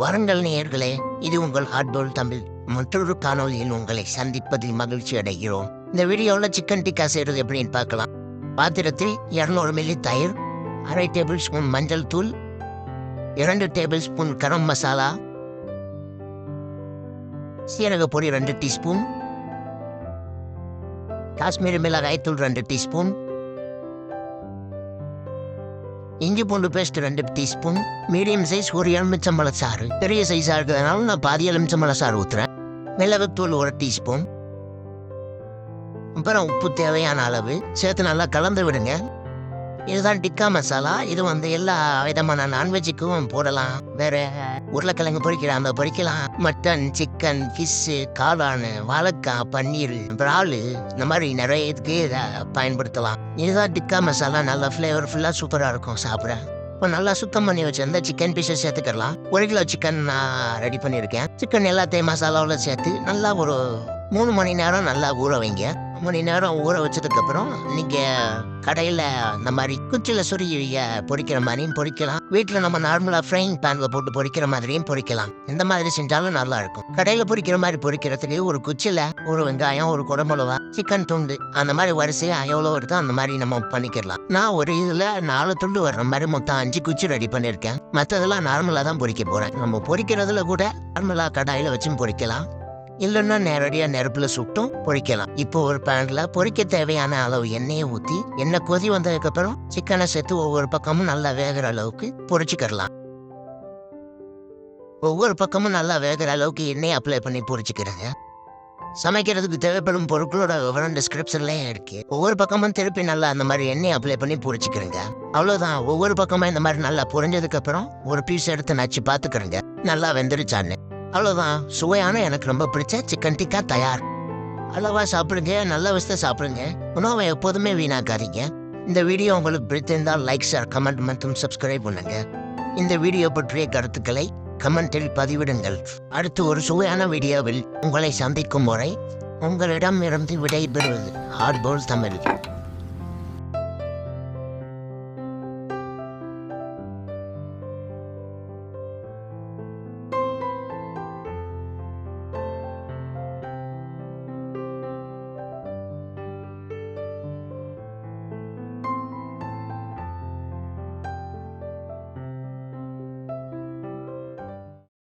வரங்கள் நேயர்களே இது உங்கள் ஹார்ட்போல் தமிழ். மற்றொரு காணொலியில் உங்களை சந்திப்பதில் மகிழ்ச்சி அடைகிறோம். இந்த வீடியோவில் சிக்கன் டிக்கா செய்கிறது எப்படின்னு பார்க்கலாம். பாத்திரத்தில் இரநூறு மில்லி தயிர் அரை டேபிள் ஸ்பூன் மஞ்சள் தூள் இரண்டு டேபிள் ஸ்பூன் கரம் மசாலா சீரக பொடி ரெண்டு டீஸ்பூன் காஷ்மீரி மிளகாய் தூள் ரெண்டு டீஸ்பூன் இஞ்சி பூண்டு பேஸ்ட் ரெண்டு டீஸ்பூன் மீடியம் சைஸ் ஒரு எலுமிச்சம்பழ சாறு. பெரிய சைஸாக இருக்கிறதுனால நான் பாதி எலுமிச்சம்பழ சாறு ஊற்றுறேன் மிளகுத்தூள் ஒரு டீஸ்பூன் அப்புறம் உப்பு தேவையான அளவு. சேர்த்து நல்லா கலந்து விடுங்க. இதுதான் டிக்கா மசாலா. இது வந்து எல்லா விதமான நான்வெஜ்ஜுக்கும் போடலாம். வேற உருளைக்கிழங்கு பொரிக்கலாம் அந்த பொரிக்கலாம் மட்டன் சிக்கன் ஃபிஷ்ஷு காளான் வாழைக்காய் பன்னீர் பிராலு இந்த மாதிரி நிறைய இதுக்கு இதை பயன்படுத்தலாம். இதுதான் டிக்கா மசாலா. நல்லா ஃப்ளேவர்ஃபுல்லாக சூப்பராக இருக்கும் சாப்பிட. இப்போ நல்லா சுத்தம் பண்ணி வச்சிருந்த சிக்கன் பீஸை சேர்த்துக்கலாம். ஒரு கிலோ சிக்கன் நான் ரெடி பண்ணியிருக்கேன். சிக்கன் எல்லாத்தையும் மசாலாவில் சேர்த்து நல்லா ஒரு மூணு மணி நேரம் நல்லா ஊற வைங்க. மணி நேரம் ஊற வச்சதுக்கப்புறம் நீங்கள் கடையில் இந்த மாதிரி குச்சியில் சுரிய பொரிக்கிற மாதிரியும் பொறிக்கலாம் வீட்டில் நம்ம நார்மலாக ஃப்ரைங் பேனில் போட்டு பொறிக்கிற மாதிரியும் பொறிக்கலாம் இந்த மாதிரி செஞ்சாலும் நல்லா இருக்கும். கடையில் பொரிக்கிற மாதிரி பொரிக்கிறதுக்கு ஒரு குச்சியில் ஒரு வெங்காயம் ஒரு குடமுளவா சிக்கன் துண்டு அந்த மாதிரி வரிசையாக எவ்வளோ இருக்கோ அந்த மாதிரி நம்ம பண்ணிக்கலாம் நான் ஒரு இதில் நாலு துண்டு வர்ற மாதிரி மொத்தம் அஞ்சு குச்சி ரெடி பண்ணியிருக்கேன். மற்றதெல்லாம் நார்மலாக தான் பொறிக்க போகிறேன் நம்ம பொறிக்கிறதுல கூட நார்மலாக கடாயில் வச்சும் பொறிக்கலாம் இல்லைன்னா நேரடியாக நெருப்பில் சுட்டும் பொரிக்கலாம். இப்போ ஒரு பேனில் பொரிக்க தேவையான அளவு எண்ணெயை ஊற்றி எண்ணெய் கொதி வந்ததுக்கப்புறம் சிக்கனை சேர்த்து ஒவ்வொரு பக்கமும் நல்லா வேகிற அளவுக்கு பொறிச்சுக்கிடலாம் ஒவ்வொரு பக்கமும் நல்லா வேகிற அளவுக்கு எண்ணெயை அப்ளை பண்ணி பொரிச்சுக்கிறேங்க சமைக்கிறதுக்கு தேவைப்படும் பொருட்களோட விவரம் டிஸ்கிரிப்ஷன்லேயே இருக்கு. ஒவ்வொரு பக்கமும் திருப்பி நல்லா அந்த மாதிரி எண்ணெய் அப்ளை பண்ணி பொரிச்சுக்கிறேங்க அவ்வளோதான் ஒவ்வொரு பக்கமும் இந்த மாதிரி நல்லா பொரிஞ்சதுக்கு அப்புறம் ஒரு பீஸ் எடுத்து நச்சு பார்த்துக்கிறேங்க நல்லா வெந்துருச்சான்னு. அவ்வளோதான் சுவையான எனக்கு ரொம்ப பிடிச்ச சிக்கன் டிக்கா தயார். அளவாக சாப்பிடுங்க நல்ல விஷயத்த சாப்பிடுங்க. உணவை எப்போதுமே வீணாக்காதீங்க. இந்த வீடியோ உங்களுக்கு பிடித்திருந்தால் லைக் ஷேர் கமெண்ட் மற்றும் சப்ஸ்கிரைப் பண்ணுங்க. இந்த வீடியோ பற்றிய கருத்துக்களை கமெண்டில் பதிவிடுங்கள். அடுத்து ஒரு சுவையான வீடியோவில் உங்களை சந்திக்கும் முறை உங்களிடம் இருந்து விடைபெறுவது ஹார்ட்போல் தமிழ்.